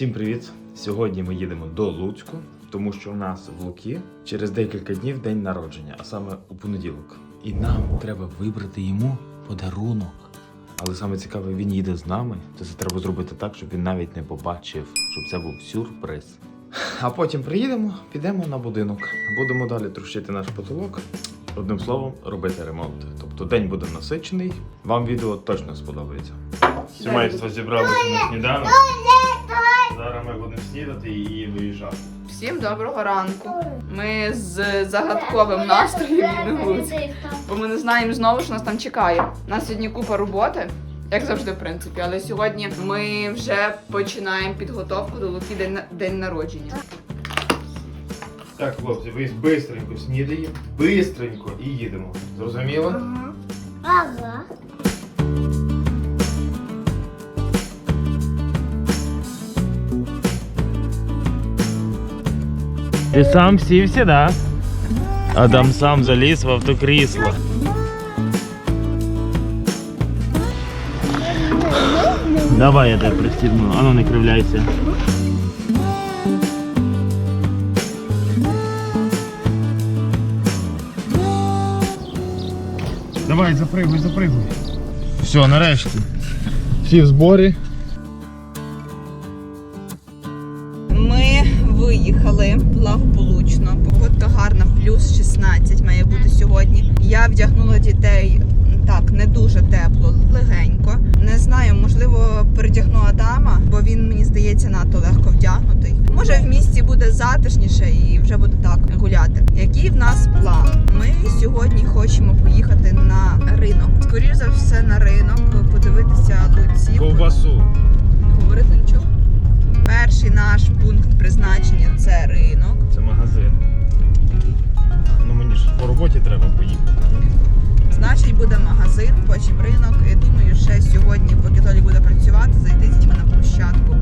Всім привіт! Сьогодні ми їдемо до Луцьку, тому що у нас в Луки через декілька днів день народження, а саме у понеділок. І нам треба вибрати йому подарунок. Але саме цікаве, він їде з нами, то це треба зробити так, щоб він навіть не побачив, щоб це був сюрприз. А потім приїдемо, підемо на будинок, будемо далі трущити наш потолок. Одним словом, робити ремонт. Тобто день буде насичений. Вам відео точно сподобається. Сімейство зібралося на сніданок. Зараз ми будемо снідати і виїжджати. Всім доброго ранку. Ми з загадковим настроєм Луцьк, бо ми не знаємо знову, що нас там чекає. У нас сьогодні купа роботи, як завжди, в принципі. Але сьогодні ми вже починаємо підготовку до Луки день, день народження. Так, хлопці, ви бистренько снідаємо, бистренько і їдемо. Зрозуміло? Ага. Ти сам сівся, да? Адам сам заліз в автокрісло. Давай я тебе пристібну, ану не кривляйся. Давай, запригуй, запригуй. Все, нарешті. Всі в зборі. Можливо, передягну Адама, бо він мені здається надто легко вдягнутий. Може, в місті буде затишніше і вже буде так гуляти. Який в нас план? Ми сьогодні хочемо поїхати на ринок. Скоріше за все, на ринок, подивитися луці. Ковбасу. Говорити нічого. Перший наш пункт призначення це ринок. Це магазин. Ну мені ж по роботі треба поїхати. Значить, буде магазин, потім ринок. І думаю, ще сьогодні, поки Толі буде працювати, зайти з дітьми на площадку.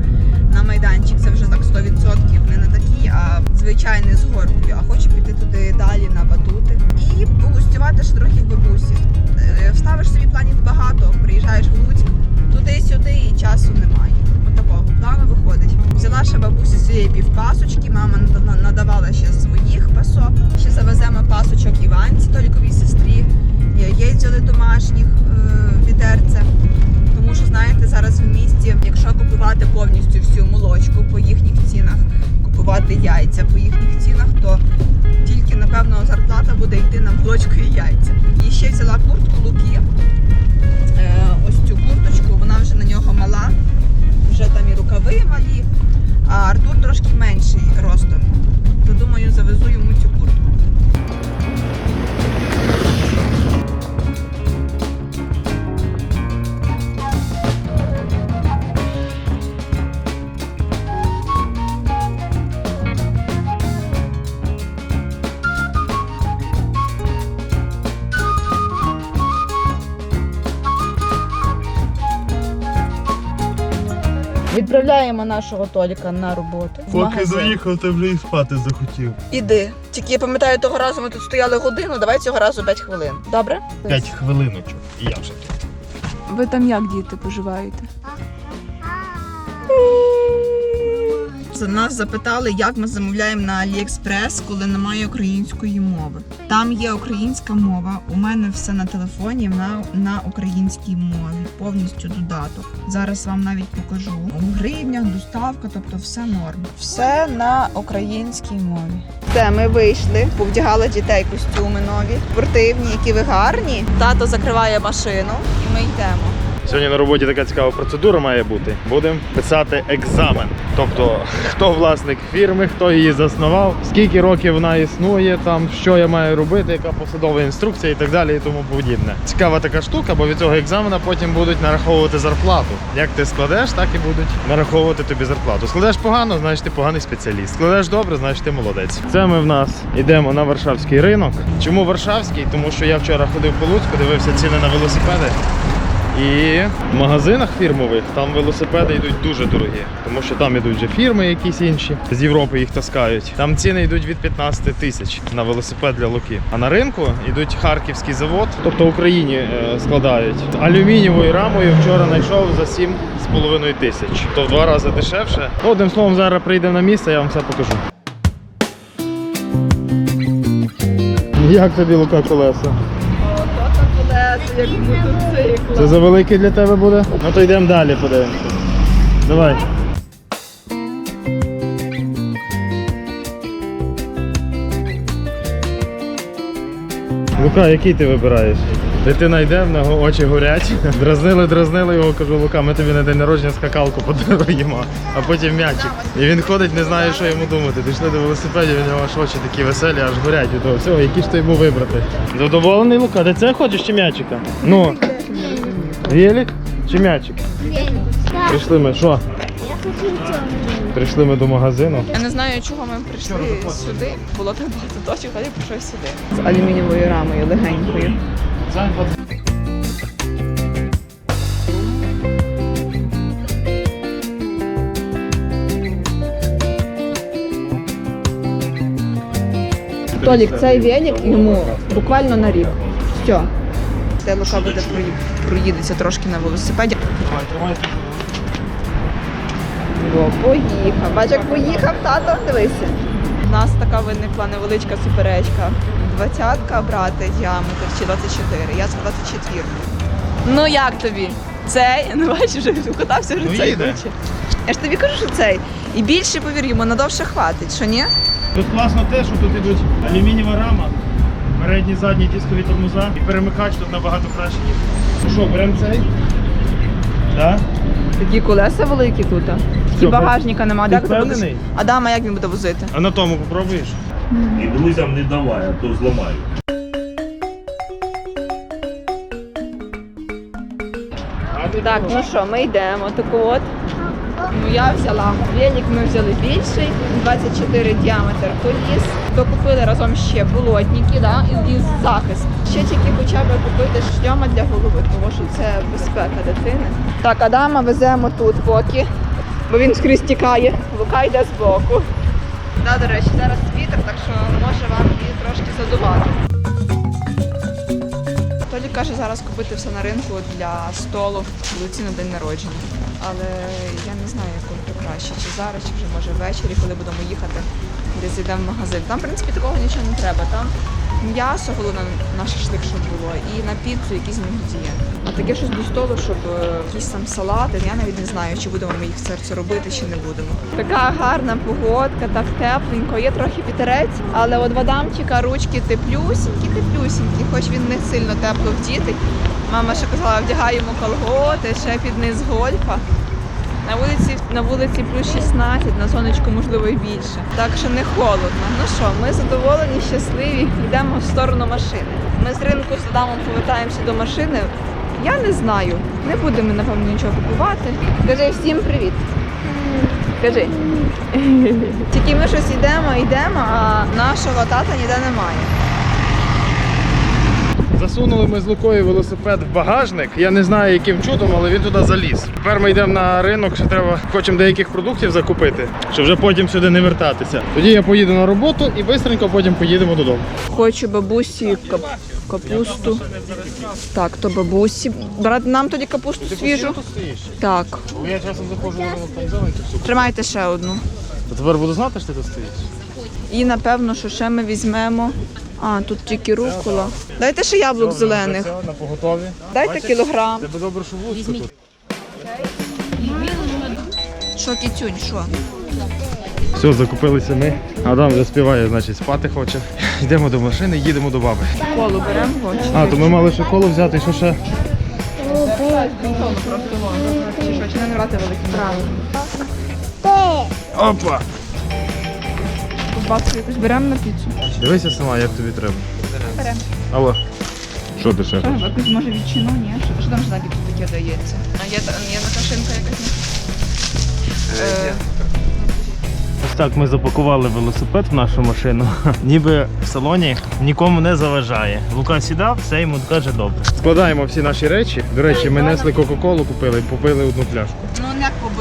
На майданчик це вже так 100% не на такий, а звичайний з горкою. А хочу піти туди далі на батути і погостювати ще трохи в бабусі. Е, Вставиш собі планів багато, приїжджаєш в Луцьк, туди-сюди і часу немає. Отакого плану виходить. Взяла ще бабусі своєї півпасочки, мама надавала ще своїх молочку по їхніх цінах, купувати яйця по їхніх цінах, то тільки напевно зарплата буде йти на молочку і яйця. І ще взяла куртку Луки. Е, ось цю курточку, вона вже на нього мала, вже там і рукави малі, а Артур трошки менший Відправляємо нашого Толіка на роботу. в Поки магазин. доїхав, то вже і спати захотів. Іди. Тільки я пам'ятаю, того разу ми тут стояли годину, давай цього разу 5 хвилин. Добре? П'ять хвилиночок, і я вже тут. Ви там як діти поживаєте? Нас запитали, як ми замовляємо на AliExpress, коли немає української мови. Там є українська мова. У мене все на телефоні на, на українській мові. Повністю додаток. Зараз вам навіть покажу. У гривнях, доставка, тобто все норм. Все на українській мові. Все, ми вийшли, повдягала дітей костюми нові, спортивні, які ви гарні. Тато закриває машину, і ми йдемо. Сьогодні на роботі така цікава процедура має бути. Будемо писати екзамен. Тобто, хто власник фірми, хто її заснував, скільки років вона існує, там що я маю робити, яка посадова інструкція і так далі, і тому подібне. Цікава така штука, бо від цього екзамена потім будуть нараховувати зарплату. Як ти складеш, так і будуть нараховувати тобі зарплату. Складеш погано, значить ти поганий спеціаліст. Складеш добре, значить ти молодець. Це ми в нас йдемо на Варшавський ринок. Чому Варшавський? Тому що я вчора ходив по Луцьку, дивився ціни на велосипеди. І в магазинах фірмових там велосипеди йдуть дуже дорогі, тому що там йдуть вже фірми якісь інші з Європи їх таскають. Там ціни йдуть від 15 тисяч на велосипед для луки. А на ринку йдуть харківський завод, тобто Україні е, складають алюмінієвою рамою. Вчора знайшов за 7,5 тисяч. То в два рази дешевше. Одним словом, зараз прийдемо на місце, я вам все покажу. Як тобі лука колеса? Як. Це за великий для тебе буде? Ну то йдемо далі, подивимося. Давай. Лука, який ти вибираєш? Дитина йде, в нього очі горять. Дразнили, дразнили його, кажу, Лука, ми тобі на день народження скакалку подаруємо, а потім м'ячик. І він ходить, не знає, що йому думати. Дійшли до велосипедів, у нього аж очі такі веселі, аж горять від того всього. Які ж то йому вибрати? Задоволений Лука? Де це хочеш чи м'ячика? Ну, велик чи м'ячик? Прийшли ми, що? Прийшли ми до магазину. Я не знаю, чого ми прийшли сюди. Було так багато точок, але я прийшов сюди. З алюмінієвою рамою легенькою. Толік, цей велик йому буквально на рік. Все. Це Лука буде проїдеться трошки на велосипеді. Давай, тримай. Бо поїхав. Бач, як поїхав, тато, дивися. У нас така виникла невеличка суперечка. Двадцятка брати діаметр чи 24. Я за 24. Ну як тобі? Цей? Ну бачиш, вже укатався вже Ну, цей їде. хоче. Я ж тобі кажу, що цей. І більше, повір, йому надовше хватить, що ні? Тут класно те, що тут ідуть алюмінієва рама, передні, задні дискові тормоза і перемикач тут набагато краще. Ну що, беремо цей? Так? Такі колеса великі тут. І багажника немає. ти будеш? впевнений? Адама, як він буде возити? А на тому попробуєш? І друзям не давай, а то зламаю. Так, ну що, ми йдемо. Так от. Ну я взяла велик, ми взяли більший, 24 діаметр коліс. Докупили разом ще болотники, да, і, і захист. Ще тільки хоча б купити шльома для голови, тому що це безпека дитини. Так, Адама веземо тут поки, бо він скрізь тікає. Лука йде збоку. Да, до речі, зараз вітер, так що може вам і трошки задувати. Толік каже зараз купити все на ринку для столу Луці на день народження. Але я не знаю, коли то краще, чи зараз, чи вже може ввечері, коли будемо їхати, десь йдемо в магазин. Там, в принципі, такого нічого не треба. Там м'ясо головне на шашлик, щоб було, і на піцу якісь інгредієнти. А таке щось до столу, щоб е, якісь там салати. Я навіть не знаю, чи будемо ми їх в серці робити, чи не будемо. Така гарна погодка, так тепленько, є трохи вітерець, але от вадамчика ручки теплюсінькі, теплюсінькі, хоч він не сильно тепло вдітий. Мама ще казала, вдягай йому колготи, ще під низ гольфа. На вулиці, на вулиці плюс 16, на сонечку можливо і більше. Так що не холодно. Ну що, ми задоволені, щасливі, йдемо в сторону машини. Ми з ринку з Адамом повертаємося до машини. Я не знаю. Не будемо, напевно, нічого купувати. Кажи всім привіт. Кажи. Тільки ми щось йдемо, йдемо, а нашого тата ніде немає. Засунули ми з Лукою велосипед в багажник. Я не знаю, яким чудом, але він туди заліз. Тепер ми йдемо на ринок, ще треба хочемо деяких продуктів закупити, щоб вже потім сюди не вертатися. Тоді я поїду на роботу і швидко потім поїдемо додому. Хочу бабусі кап- капусту. Так, то бабусі. Брати нам тоді капусту свіжу. Так. Я часом заходжу на. Тримайте ще одну. Тепер буду знати, що ти тут стоїш. І напевно, що ще ми візьмемо. А, тут тільки рукола. Дайте ще яблук зелених. На поготові. Дайте кілограм. Тебе добре, що вузько тут. Що кітюнь, що? Все, закупилися ми. Адам вже співає, значить, спати хоче. Йдемо до машини, їдемо до баби. Колу беремо в очі. А, то ми мали ще коло взяти, і що ще? Чи що, чи не брати великий Ти. Опа! Ковбаску якусь беремо на піцу. Дивися сама, як тобі треба. Беремо. Алло. Що ти ще Що, хочеш? якусь може відчину, ні? Що, що там ж навіть таке дається? А є, та- є така шинка якась? Е, так ми запакували велосипед в нашу машину. Ніби в салоні нікому не заважає. Лука сідав, все йому каже добре. Складаємо всі наші речі. До речі, ми несли Кока-Колу, купили, попили одну пляшку. Ну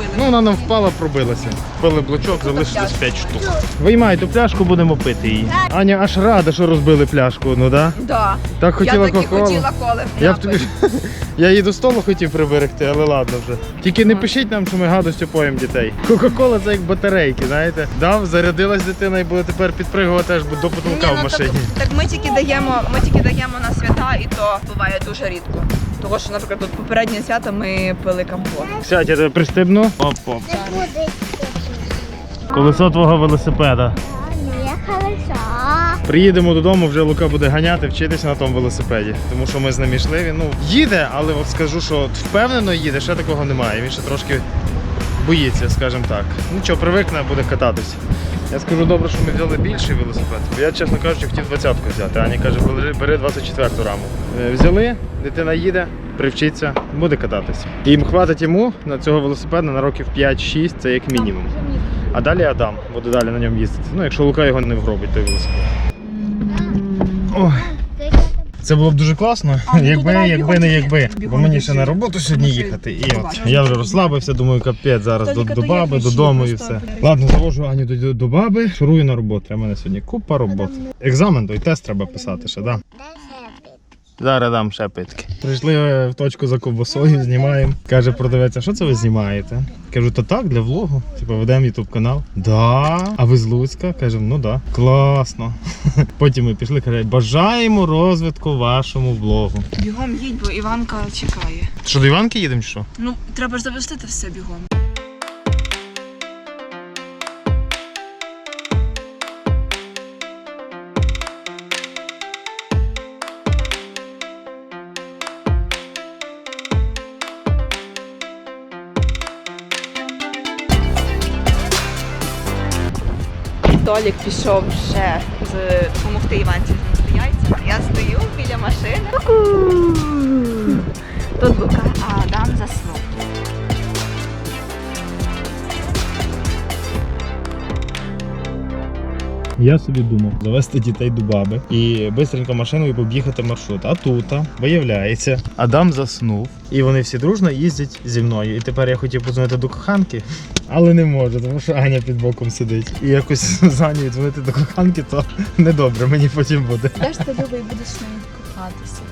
як побили? Ну, вона нам впала, пробилася. Купили блочок, залишилось 5 штук. Виймай ту пляшку, будемо пити її. Аня аж рада, що розбили пляшку, ну да? Да. Так хотіла я таки Кока-Колу. хотіла коли. Я б тобі. Я її до столу хотів приберегти, але ладно вже. Тільки не пишіть нам, що ми гадостю поїмо дітей. Кока-кола це як батарейки, знаєте. Дав, зарядилась дитина і буде тепер підпригувати аж до потолка Ні, в ну, машині. Так, так ми тільки даємо, ми тільки даємо на свята, і то буває дуже рідко. Того, що, наприклад, тут попереднє свято ми пили компот. Сядь, я тебе пристебну. Оп-оп. Буде Колесо твого велосипеда. Приїдемо додому, вже Лука буде ганяти, вчитися на тому велосипеді. Тому що ми з ним йшли. Він ну їде, але от скажу, що впевнено їде, ще такого немає. Він ще трошки боїться, скажімо так. Нічого, привикне, буде кататись. Я скажу добре, що ми взяли більший велосипед. Бо я, чесно кажучи, хотів 20-ку взяти. Аня каже, бери, бери 24-ту раму. Е, Взяли, дитина їде, привчиться, буде кататись. І їм хватить йому на цього велосипеда на років 5-6, це як мінімум. А далі Адам буде далі на ньому їздити. Ну, якщо Лука його не вгробить, той велосипед. Ой, це було б дуже класно, ну, якби, якби не якби. Бо мені ще на роботу сьогодні їхати. І от я вже розслабився, думаю, капець зараз до, до баби, додому і все. Ладно, завожу Аню до, до баби, шурую на роботу. А в мене сьогодні купа роботи. Екзамен, той тест треба писати ще, да? Зараз дам ще питки. Прийшли е, в точку за ковбасою, знімаємо. Каже продавець, а що це ви знімаєте? Кажу, то так, для влогу. Типу, ведемо ютуб канал. Да. А ви з Луцька? Кажемо, ну да. Класно. Потім ми пішли, каже, бажаємо розвитку вашому влогу. Бігом їдь, бо Іванка чекає. Що до Іванки їдемо чи що? Ну, треба ж завестити все бігом. Толік пішов ще з допомогти Іванці зняти яйця. Я стою біля машини. Тут Лука, а Адам заснув. Я собі думав завести дітей до баби і швидко машиною побігати маршрут. А тут, виявляється, Адам заснув, і вони всі дружно їздять зі мною. І тепер я хотів подзвонити до коханки, але не можу, тому що Аня під боком сидить. І якось з дзвонити до коханки, то недобре, мені потім буде. Де ж ти любий будеш з нею кохатися?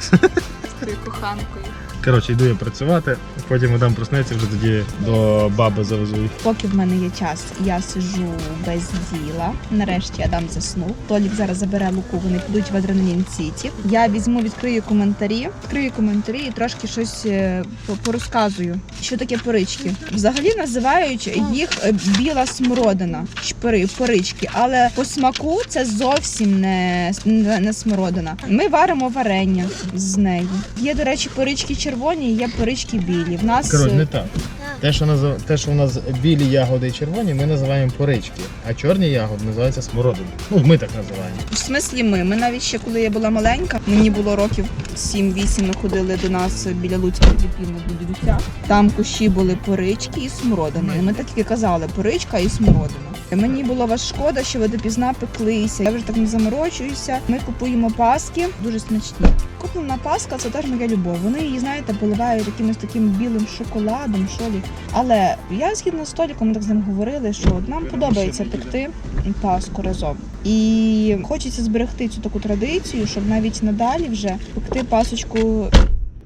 З твоєю коханкою. Коротше, йду я працювати, потім Адам проснеться, вже тоді до баби завезу. Поки в мене є час, я сиджу без діла. Нарешті Адам заснув. Толік зараз забере луку, вони підуть в Адреналін Сіті. Я візьму, відкрию коментарі, відкрию коментарі і трошки щось е, порозказую. Що таке порички? Взагалі називають їх е, біла смородина, шпири, порички, але по смаку це зовсім не, не, смородина. Ми варимо варення з нею. Є, до речі, порички червоні, є порички білі. В нас Коротше, е, не так. Те, що назив... те, що у нас білі ягоди і червоні, ми називаємо порички, а чорні ягоди називаються смородина. Ну, ми так називаємо. В смислі ми. Ми навіть ще коли я була маленька, мені було років 7-8, ми ходили до нас біля Ліпівна до дідуся. Там кущі були порички і смородини. Ми так і казали поричка і смородина. Мені було вас шкода, що ви допізна пеклися. Я вже так не заморочуюся. Ми купуємо паски, дуже смачні. Куплена паска це теж моя любов. Вони її, знаєте, поливають якимось таким білим шоколадом, що лі. Але я згідно з Толіком, ми так з ним говорили, що нам подобається пекти паску разом. І хочеться зберегти цю таку традицію, щоб навіть надалі вже пекти пасочку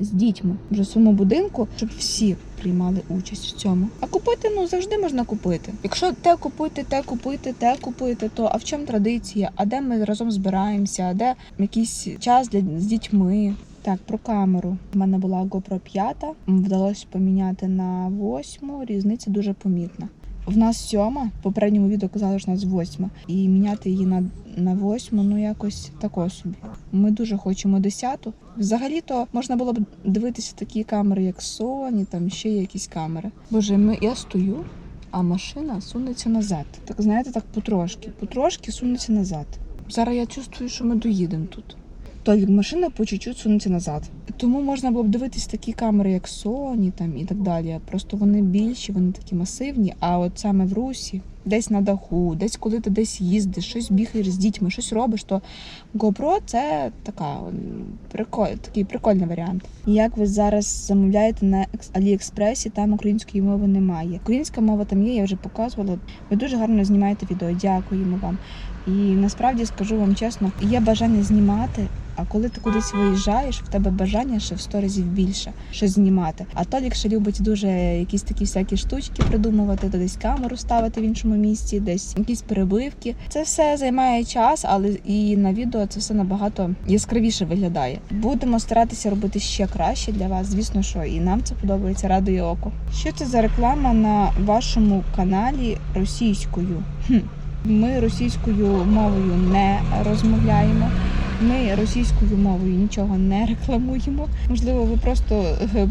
з дітьми вже в своєму будинку, щоб всі приймали участь в цьому. А купити ну завжди можна купити. Якщо те купити, те купити, те купити, то а в чому традиція? А де ми разом збираємося? А де якийсь час для з дітьми? Так, про камеру. У мене була GoPro 5, вдалося поміняти на 8, різниця дуже помітна. В нас сьома, в попередньому відео казали, що у нас восьма. І міняти її на, на восьму, ну якось тако собі. Ми дуже хочемо десяту. Взагалі-то можна було б дивитися такі камери, як Sony, там ще якісь камери. Боже, ми, я стою, а машина сунеться назад. Так знаєте, так потрошки, потрошки сунеться назад. Зараз я чувствую, що ми доїдемо тут. Толік, машина по чуть-чуть сунеться назад. Тому можна було б дивитись такі камери, як Sony там і так далі. Просто вони більші, вони такі масивні. А от саме в Русі, десь на даху, десь коли ти десь їздиш, щось бігаєш з дітьми, щось робиш, то GoPro це така приколь, такий прикольний варіант. Як ви зараз замовляєте на Екс- Аліекспресі, там української мови немає. Українська мова там є, я вже показувала. Ви дуже гарно знімаєте відео. Дякуємо вам. І насправді скажу вам чесно, є бажання знімати. А коли ти кудись виїжджаєш, в тебе бажання ще в сто разів більше щось знімати. А Толік ще любить дуже якісь такі всякі штучки придумувати, то десь камеру ставити в іншому місці, десь якісь перебивки. Це все займає час, але і на відео це все набагато яскравіше виглядає. Будемо старатися робити ще краще для вас. Звісно, що і нам це подобається, радує око. Що це за реклама на вашому каналі російською? Хм. Ми російською мовою не розмовляємо. Ми російською мовою нічого не рекламуємо. Можливо, ви просто е,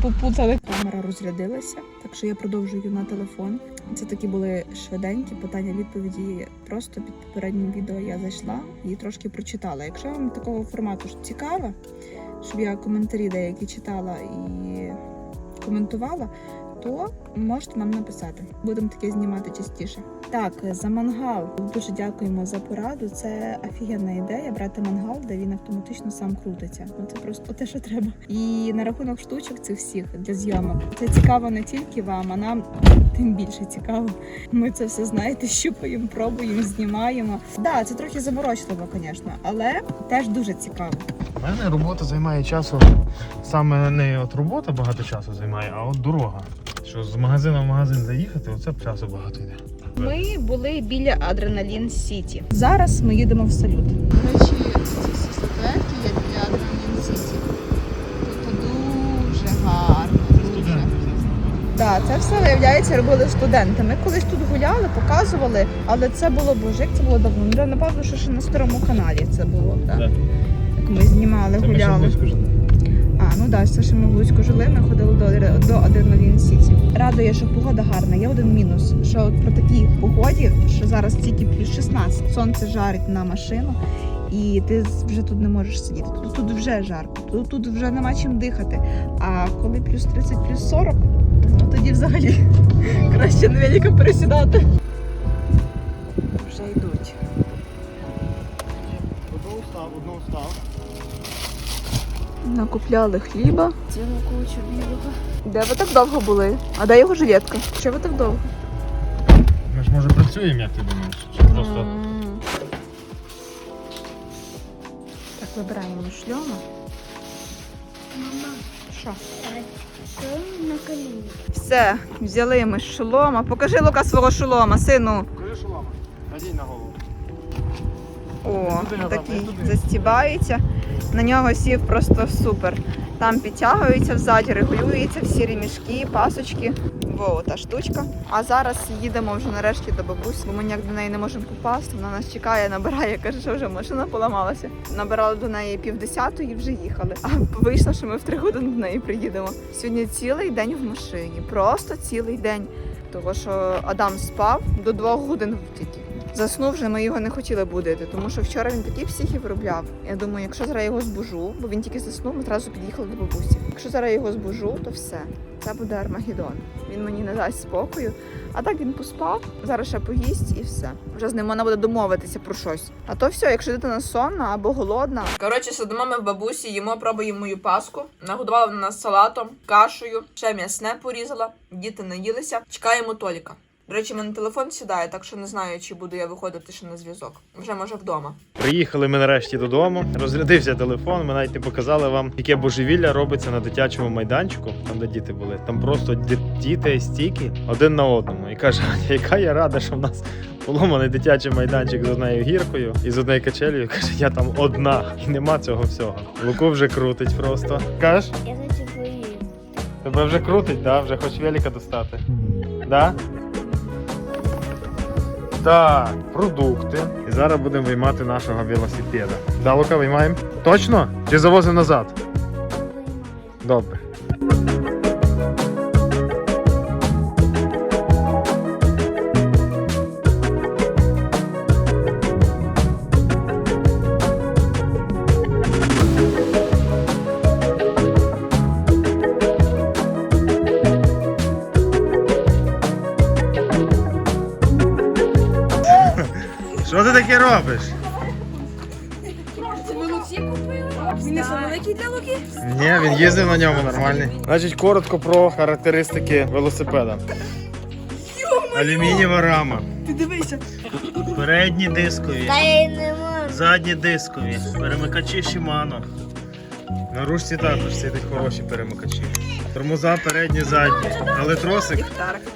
попутали. Камера розрядилася, так що я продовжую на телефон. Це такі були швиденькі питання відповіді. Просто під попереднім відео я зайшла і трошки прочитала. Якщо вам такого формату цікаво, щоб я коментарі деякі читала і коментувала, то можете нам написати. Будемо таке знімати частіше. Так, за мангал дуже дякуємо за пораду. Це офігенна ідея брати мангал, де він автоматично сам крутиться. Ну це просто те, що треба. І на рахунок штучок цих всіх для зйомок. Це цікаво не тільки вам, а нам тим більше цікаво. Ми це все знаєте, щупаємо, пробуємо, знімаємо. Да, це трохи заморочливо, звісно, але теж дуже цікаво. У мене робота займає часу. Саме не от робота багато часу займає, а от дорога. Що з магазину в магазин заїхати, оце б часу багато йде. Ми були біля Адреналін Сіті. Зараз ми їдемо в салют. До речі, ці всі статуетки є біля Адреналін Сіті. Тут дуже гарно. Дуже. Так, це все виявляється робили студенти. Ми колись тут гуляли, показували, але це було боже, як це було давно. Ну, Напевно, що ще на старому каналі це було. Так? Да. Як ми знімали, гуляли. Ну да, це ще ми в Луцьку жили, ми ходили до, до Адреналін Сіті. Радує, що погода гарна. Є один мінус, що от при такій погоді, що зараз тільки плюс 16, сонце жарить на машину, і ти вже тут не можеш сидіти. Тут, тут вже жарко, тут, тут вже нема чим дихати. А коли плюс 30, плюс 40, ну тоді взагалі краще на велика пересідати. Вже йдуть. Одну устав, одну устав. Накупляли хліба. Цілу кучу білого. Де ви так довго були? А де його жилетка? Що ви так довго? Ми ж може працюємо, як ти думаєш? Чи просто. Так, вибираємо шльома. Мама, Що? що на коліні? Все, взяли ми шолома. Покажи Лука свого шолома, сину. Кажи шолома. Надій на голову. О, такий застібається. На нього сів просто супер. Там підтягується взаді, регулюється всі ремішки, пасочки. Во, та штучка. А зараз їдемо вже нарешті до бабусі, бо ми ніяк до неї не можемо попасти. Вона нас чекає, набирає, каже, що вже машина поламалася. Набирали до неї півдесятої і вже їхали. А вийшло, що ми в три години до неї приїдемо. Сьогодні цілий день в машині. Просто цілий день. Того, що Адам спав до двох годин тільки. Заснув вже, ми його не хотіли будити, тому що вчора він такі психи виробляв. Я думаю, якщо зараз його збужу, бо він тільки заснув, ми одразу під'їхали до бабусі. Якщо зараз його збужу, то все. Це буде Армагеддон. Він мені не дасть спокою. А так він поспав, зараз ще поїсть і все. Вже з ним можна буде домовитися про щось. А то все, якщо дитина сонна або голодна. Коротше, сидимо ми в бабусі, їмо, пробуємо мою паску. Нагодувала вона нас салатом, кашею, ще м'ясне порізала. Діти наїлися. Чекаємо Толіка. До речі, в мене телефон сідає, так що не знаю, чи буду я виходити ще на зв'язок. Вже може вдома. Приїхали ми нарешті додому. Розрядився телефон. Ми навіть не показали вам, яке божевілля робиться на дитячому майданчику, там де діти були. Там просто діти стільки один на одному. І каже, яка я рада, що в нас поломаний дитячий майданчик з однією гіркою і з однією качелею. Каже, я там одна, і нема цього всього. Луку вже крутить просто. Кажеш, Я хочу поїсти. тебе вже крутить, да? Вже хоч велика достати. Да? Так, продукти. І зараз будемо виймати нашого велосипеда. Да, Лука, виймаємо? Точно? Чи завозимо назад? Добре. Робиш? Він великий для луки? Ні, він їздив на ньому нормальний. Значить, коротко про характеристики велосипеда. Алюмінієва рама. Ти дивися. Передні дискові, Та я не можу. задні дискові, перемикачі Shimano. На ручці також сидять хороші перемикачі. Тормоза передні, задні, але тросик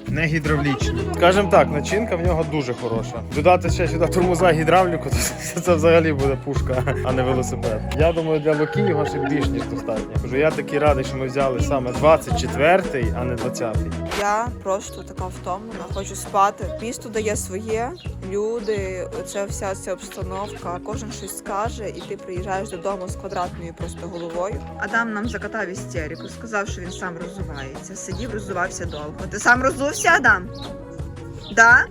не гідравлічний. Скажімо так, начинка в нього дуже хороша. Додати ще сюди тормоза гідравліку, то це взагалі буде пушка, а не велосипед. Я думаю, для Луки його ще більш ніж достатньо. Кажу, я такий радий, що ми взяли саме 24-й, а не 20-й. Я просто така втомлена, хочу спати. Місто дає своє, люди, оця вся ця обстановка, кожен щось скаже, і ти приїжджаєш додому з квадратною просто головою. Адам нам закатав істерику, сказав, що він сам роззувається. Сидів, роззувався довго. Ти сам роззувся, Адам? Да?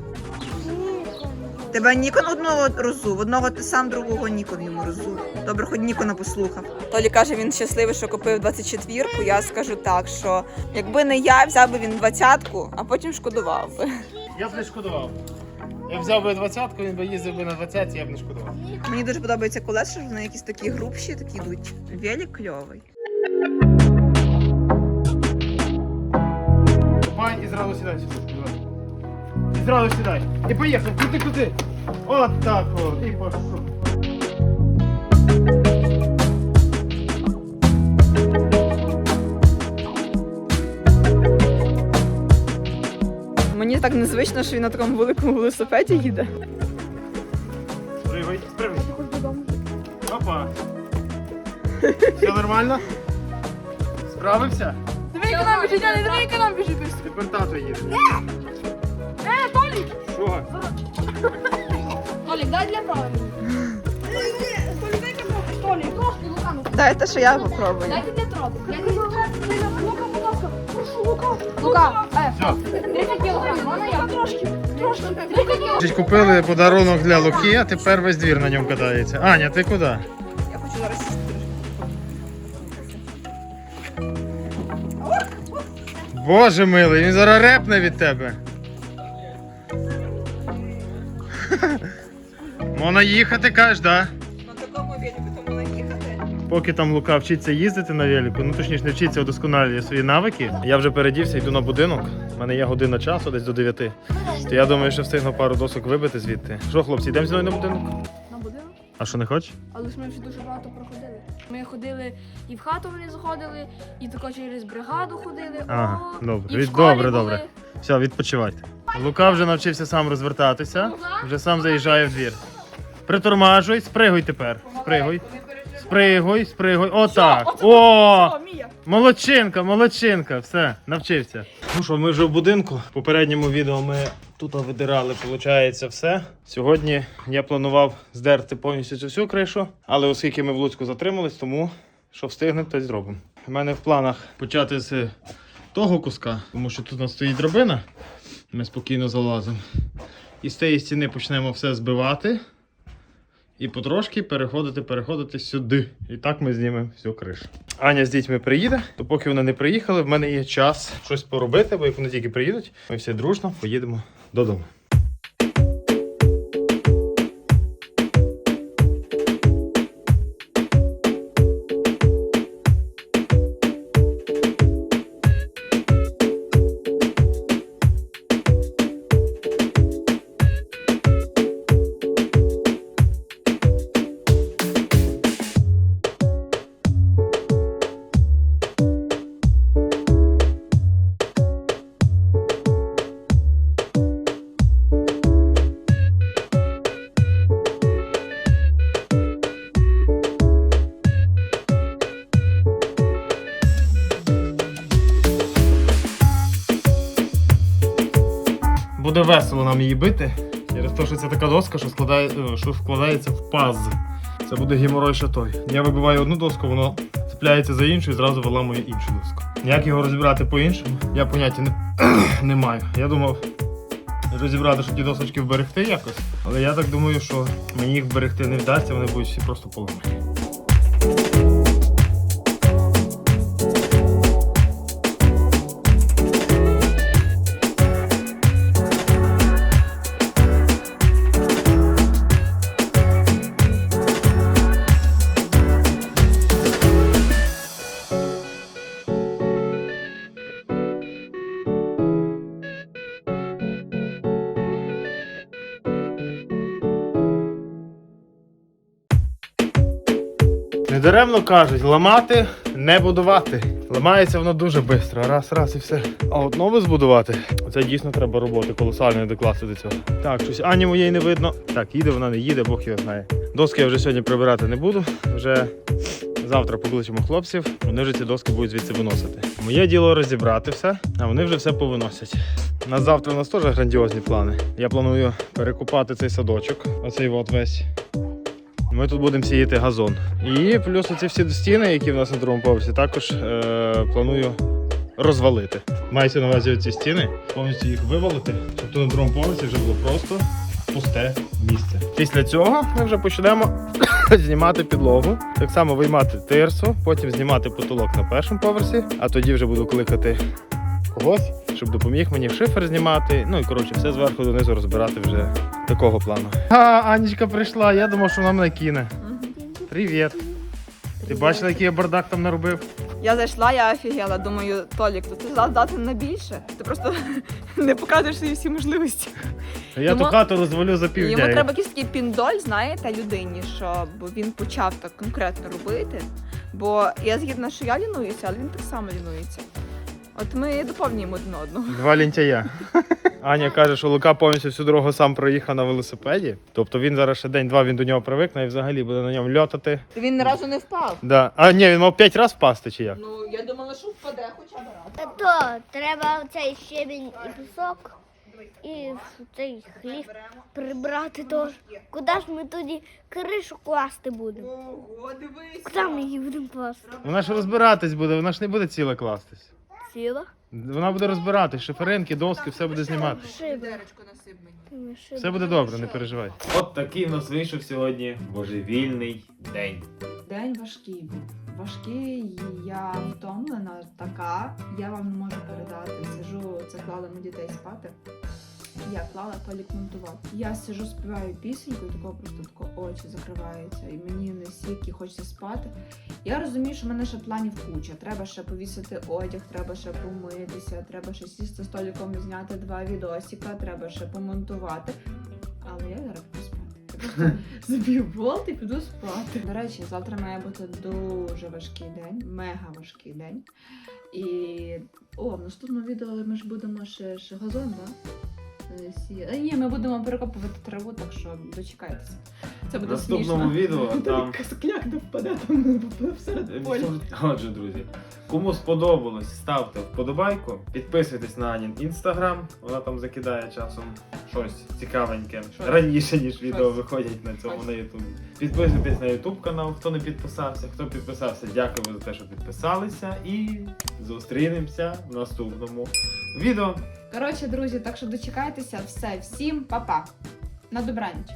Тебе Нікон одного роззув, одного ти сам, другого Нікон йому роззув. Добре, хоч Нікона послухав. Толі каже, він щасливий, що купив 24-ку. Я скажу так, що якби не я, взяв би він 20-ку, а потім шкодував би. Я б не шкодував. Я взяв би 20-ку, він би їздив би на 20 я б не шкодував. Мені дуже подобається колеса, що вони якісь такі грубші, такі йдуть. Велик кльовий. Ступай і зразу сідай сюди. Давай. І зразу сідай. І поїхав, куди куди. От так от. І пошов. Мені так незвично, що він на такому великому велосипеді їде. Спригай, спригай. Опа. Все нормально? Справився? Диви, яка нам біжить, диви, яка нам біжить. Тепер тато їде. Е, Толік! Що? Толік, дай для права мені. Толік, дай для права. Толік, трошки, Лука, ну. Дайте, що я попробую. Дайте для троби. Я не знаю. Лука, будь ласка. Прошу, Лука. Лука, е, Все. 30 кілограм, можна я? Трошки, трошки. 30 кілограм. Купили подарунок для Луки, а тепер весь двір на ньому катається. Аня, ти куди? Боже милий, він зараз репне від тебе. Можна їхати, кажеш, да? На такому велику тому наїхати. Поки там Лука вчиться їздити на велику, ну точніше не вчиться, удосконалює свої навики. Я вже передівся, йду на будинок. У мене є година часу, десь до 9. То я думаю, що встигну пару досок вибити звідти. Що, хлопці, йдемо зі мною на будинок? На будинок? А що не хочеш? Але ж ми вже дуже багато проходили. Ми ходили і в хату вони заходили, і тако через бригаду ходили. Ага, О, добре. і в Від- школі добре, були. добре. Все, відпочивайте. Лука вже навчився сам розвертатися, вже сам заїжджає в двір. Притормажуй, спригуй тепер. Спригуй. Спригуй, спригуй. Отак. О! Молодчинка, молодчинка, все, навчився. Ну що, ми вже в будинку. В попередньому відео ми тут видирали, виходить, все. Сьогодні я планував здерти повністю цю всю кришу, але оскільки ми в Луцьку затримались, тому що встигнемо, то й зробимо. У мене в планах почати з того куска, тому що тут у нас стоїть драбина. Ми спокійно залазимо. І з тієї стіни почнемо все збивати. І потрошки переходити, переходити сюди. І так ми знімемо всю кришу. Аня з дітьми приїде, то поки вони не приїхали, в мене є час щось поробити, бо як вони тільки приїдуть, ми всі дружно поїдемо додому. Буде весело нам її бити. Через те, що це така доска, що, складає, е, що вкладається в паз. Це буде геморой шатой. Я вибиваю одну доску, воно цепляється за іншу і зразу виламує іншу доску. Як його розібрати по-іншому, я поняття не, не маю. Я думав розібрати, щоб ті досочки вберегти якось. Але я так думаю, що мені їх вберегти не вдасться, вони будуть всі просто поламані. Недаремно кажуть, ламати, не будувати. Ламається воно дуже швидко. Раз, раз і все. А от нове збудувати. Це дійсно треба роботи колосальної докласти до цього. Так, щось Ані моєї не видно. Так, їде вона не їде, Бог його знає. Доски я вже сьогодні прибирати не буду. Вже завтра покличемо хлопців. Вони вже ці доски будуть звідси виносити. Моє діло розібрати все, а вони вже все повиносять. На завтра у нас теж грандіозні плани. Я планую перекупати цей садочок, оцей от весь. Ми тут будемо сіяти газон. І плюс оці всі стіни, які в нас на другому поверсі, також е, планую розвалити. Мається на увазі ці стіни, повністю їх вивалити, щоб тут на другому поверсі вже було просто пусте місце. Після цього ми вже почнемо знімати підлогу, так само виймати тирсу, потім знімати потолок на першому поверсі, а тоді вже буду кликати когось, щоб допоміг мені шифер знімати. Ну і коротше, все зверху донизу розбирати вже такого плану. А, Анічка прийшла, я думав, що вона мене кине. Привіт. Ти бачила, який я бардак там наробив? Я зайшла, я офігела. Думаю, Толік, то ти здатний на більше. Ти просто не покажеш свої всі можливості. Я Йому- ту хату розвалю за Йому треба якийсь такий піндоль, знаєте, людині, щоб він почав так конкретно робити. Бо я згідна, що я лінуюся, але він так само лінується. От ми доповнюємо один одного. Два лінтяя. Аня каже, що Лука повністю всю дорогу сам проїхав на велосипеді. Тобто він зараз ще день-два він до нього привикне і взагалі буде на ньому льотати. Він ні разу не впав. Да. А ні, він мав п'ять разів впасти чи як? Ну, я думала, що впаде хоча б раз. То треба цей щебінь і пісок, і цей хліб прибрати теж. Куди ж ми тоді кришу класти будемо? Ого, дивись. Куди ми її будемо класти? Вона ж розбиратись буде, вона ж не буде ціла кластись. Сіла? Вона буде розбирати шиферинки, доски, все буде знімати. Шиба. Насип мені. Все буде добре, не переживай. От такий в нас вийшов сьогодні божевільний день. День важкий був. Важкий, я втомлена така. Я вам не можу передати. Сижу, це клали ми дітей спати. Я клала, Толік монтував. Я сижу, співаю пісеньку, і такого просто тако очі закриваються, і мені не стільки хочеться спати. Я розумію, що в мене ще планів куча. Треба ще повісити одяг, треба ще помитися, треба ще сісти з Толіком і зняти два відосика, треба ще помонтувати. Але я зараз піду спати. Заб'ю болт і піду спати. До речі, завтра має бути дуже важкий день, мега важкий день. І о, в наступному відео ми ж будемо ще, ще газон, так? Да? Сі... Ні, ми будемо перекопувати траву, так що дочекайтеся. Це В наступному відео там. Скляк не впаде там всеред поля. Отже, друзі, кому сподобалось, ставте вподобайку, підписуйтесь на Анін інстаграм, вона там закидає часом щось цікавеньке Щось. раніше, ніж відео виходять на цьому Щось. на Ютубі. Підписуйтесь на Ютуб канал, хто не підписався. Хто підписався, дякую за те, що підписалися. І зустрінемося в наступному відео. Коротше, друзі, так що дочекайтеся, все, всім па-па. На добраніч.